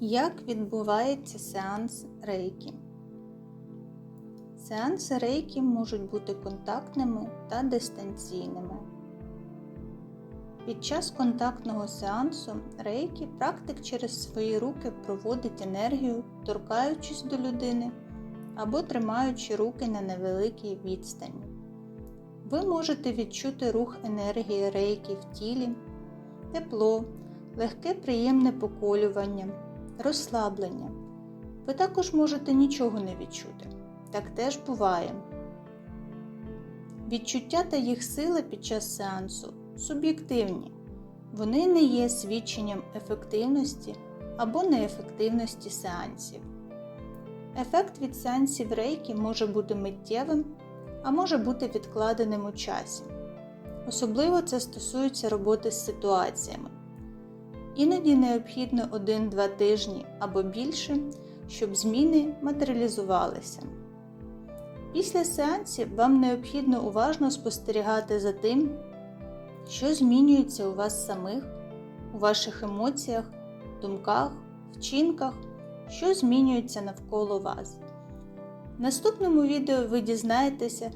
Як відбувається сеанс рейкі? Сеанси рейкі можуть бути контактними та дистанційними. Під час контактного сеансу рейкі практик через свої руки проводить енергію, торкаючись до людини або тримаючи руки на невеликій відстані. Ви можете відчути рух енергії рейки в тілі, тепло, легке приємне поколювання, розслаблення. Ви також можете нічого не відчути. Так теж буває. Відчуття та їх сила під час сеансу суб'єктивні. Вони не є свідченням ефективності або неефективності сеансів. Ефект від сеансів рейки може бути миттєвим, а може бути відкладеним у часі. Особливо це стосується роботи з ситуаціями. Іноді необхідно 1-2 тижні або більше, щоб зміни матеріалізувалися. Після сеансів вам необхідно уважно спостерігати за тим, що змінюється у вас самих, у ваших емоціях, думках, вчинках, що змінюється навколо вас. В наступному відео ви дізнаєтеся,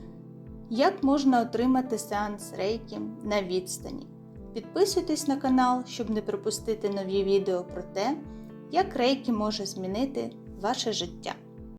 як можна отримати сеанс рейкі на відстані. Підписуйтесь на канал, щоб не пропустити нові відео про те, як рейки може змінити ваше життя.